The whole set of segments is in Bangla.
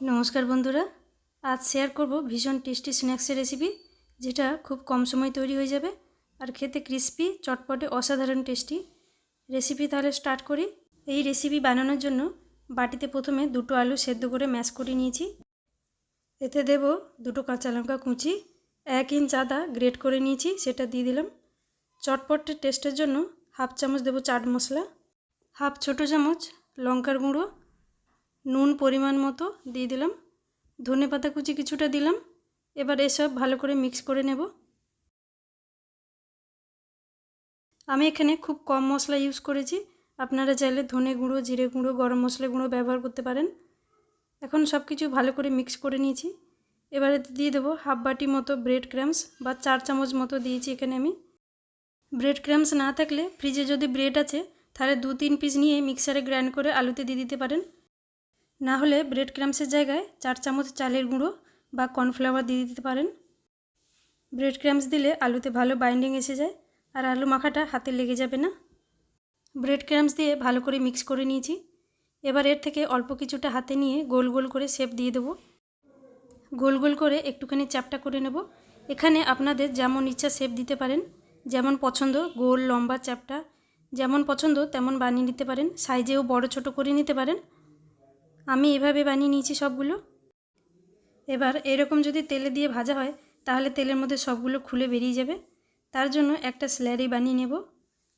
নমস্কার বন্ধুরা, আজ শেয়ার করব ভীষণ টেস্টি স্ন্যাক্সের রেসিপি যেটা খুব কম সময় তৈরি হয়ে যাবে আর খেতে ক্রিস্পি চটপটে অসাধারণ টেস্টি রেসিপি তাহলে স্টার্ট করি। এই রেসিপি বানানোর জন্য বাটিতে প্রথমে দুটো আলু সেদ্ধ করে ম্যাশ করে নিয়েছি। এতে দেব দুটো কাঁচা লঙ্কা কুচি, এক ইঞ্চ আদা গ্রেট করে নিয়েছি, সেটা দিয়ে দিলাম। চটপটের টেস্টের জন্য হাফ চামচ দেবো চাট মশলা হাফ ছোটো চামচ লঙ্কার গুঁড়ো নুন পরিমাণ মতো দিয়ে দিলাম। ধনে পাতা কুচি কিছুটা দিলাম। এবার এসব ভালো করে মিক্স করে নেব। আমি এখানে খুব কম মশলা ইউজ করেছি। আপনারা চাইলে ধনে গুঁড়ো, জিরে গুঁড়ো, গরম মশলা গুঁড়ো ব্যবহার করতে পারেন। এখন সব কিছু ভালো করে মিক্স করে নিয়েছি। এবারে দিয়ে দেবো হাফ বাটি মতো ব্রেড ক্রামস বা চার চামচ মতো দিয়েছি এখানে আমি। ব্রেড ক্রামস না থাকলে ফ্রিজে যদি ব্রেড আছে, তাহলে দু তিন পিস নিয়ে মিক্সারে গ্রাইন্ড করে আলুতে দিয়ে দিতে পারেন। না হলে ব্রেড ক্রামসের জায়গায় চার চামচ চালের গুঁড়ো বা কর্নফ্লাওয়ার দিয়ে দিতে পারেন। ব্রেড ক্রামস দিলে আলুতে ভালো বাইন্ডিং এসে যায় আর আলু মাখাটা হাতে লেগে যাবে না। ব্রেড ক্রামস দিয়ে ভালো করে মিক্স করে নিয়েছি। এবার এর থেকে অল্প কিছুটা হাতে নিয়ে গোল গোল করে শেপ দিয়ে দেবো। গোল গোল করে একটুখানি চাপটা করে নেব। এখানে আপনাদের যেমন ইচ্ছা শেপ দিতে পারেন, যেমন পছন্দ গোল লম্বা চাপটা, যেমন পছন্দ তেমন বানিয়ে নিতে পারেন। সাইজেও বড় ছোট করে নিতে পারেন। আমি এভাবে বানিয়ে নিয়েছি সবগুলো। এবার এরকম যদি তেলে দিয়ে ভাজা হয়, তাহলে তেলের মধ্যে সবগুলো খুলে বেরিয়ে যাবে। তার জন্য একটা স্ল্যারি বানিয়ে নেব।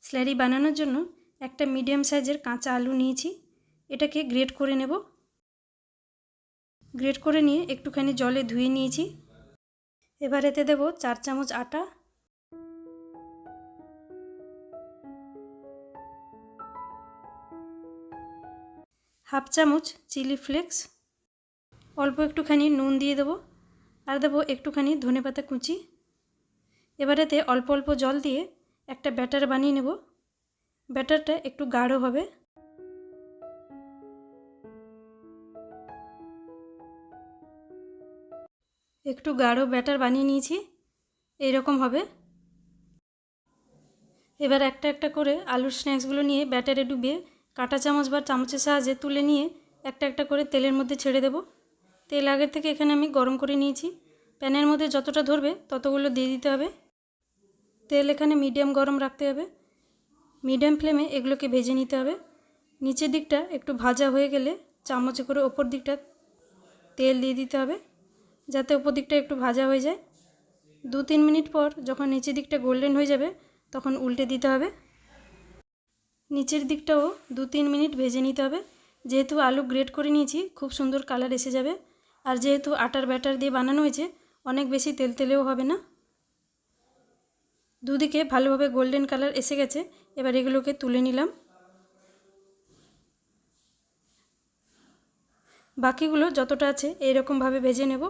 স্ল্যারি বানানোর জন্য একটা মিডিয়াম সাইজের কাঁচা আলু নিয়েছি। এটাকে গ্রেট করে নেব। গ্রেট করে নিয়ে একটুখানি জলে ধুয়ে নিয়েছি। এবার এতে দেব চার চামচ আটা। হাফ চামচ চিলি ফ্লেক্স, অল্প একটুখানি নুন দিয়ে দেবো, আর দেবো একটুখানি ধনে পাতা কুচি। এবারেতে অল্প অল্প জল দিয়ে একটা ব্যাটার বানিয়ে নেব। ব্যাটারটা একটু গাঢ় হবে। একটু গাঢ় ব্যাটার বানিয়ে নিয়েছি, এইরকম হবে। এবার একটা একটা করে আলুর স্ন্যাক্সগুলো নিয়ে ব্যাটারে ডুবিয়ে কাঁটা চামচ বা চামচের সাহায্যে তুলে নিয়ে একটা একটা করে তেলের মধ্যে ছেড়ে দেব। তেল আগের থেকে এখানে আমি গরম করে নিয়েছি। প্যানের মধ্যে যতটা ধরবে ততগুলো দিয়ে দিতে হবে। তেল এখানে মিডিয়াম গরম রাখতে হবে। মিডিয়াম ফ্লেমে এগুলোকে ভেজে নিতে হবে। নিচের দিকটা একটু ভাজা হয়ে গেলে চামচে করে ওপর দিকটা তেল দিয়ে দিতে হবে যাতে ওপর দিকটা একটু ভাজা হয়ে যায়। দু তিন মিনিট পর যখন নিচের দিকটা গোল্ডেন হয়ে যাবে তখন উল্টে দিতে হবে। নিচের দিকটাও দু তিন মিনিট ভেজে নিতে হবে। যেহেতু আলু গ্রেট করে নিয়েছি, খুব সুন্দর কালার এসে যাবে। আর যেহেতু আটার ব্যাটার দিয়ে বানানো হয়েছে, অনেক বেশি তেল তেলেও হবে না। দুদিকে ভালোভাবে গোল্ডেন কালার এসে গেছে, এবার এগুলোকে তুলে নিলাম। বাকিগুলো যতটা আছে, এইরকমভাবে ভেজে নেব।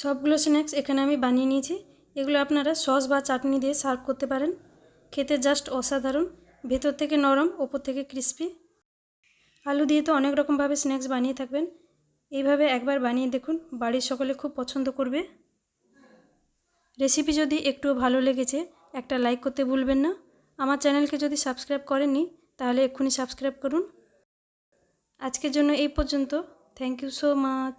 সবগুলো স্ন্যাক্স এখানে আমি বানিয়ে নিয়েছি। এগুলো আপনারা সস বা চাটনি দিয়ে সার্ভ করতে পারেন। খেতে জাস্ট অসাধারণ। ভেতর থেকে নরম, ওপর থেকে ক্রিস্পি আলু দিয়ে তো অনেক রকমভাবে স্ন্যাক্স বানিয়ে থাকবেন। এইভাবে একবার বানিয়ে দেখুন, বাড়ির সকলে খুব পছন্দ করবে। রেসিপি যদি একটুও ভালো লেগেছে, একটা লাইক করতে ভুলবেন না। আমার চ্যানেলকে যদি সাবস্ক্রাইব করেননি, তাহলে এক্ষুনি সাবস্ক্রাইব করুন। আজকের জন্য এই পর্যন্ত। Thank you so much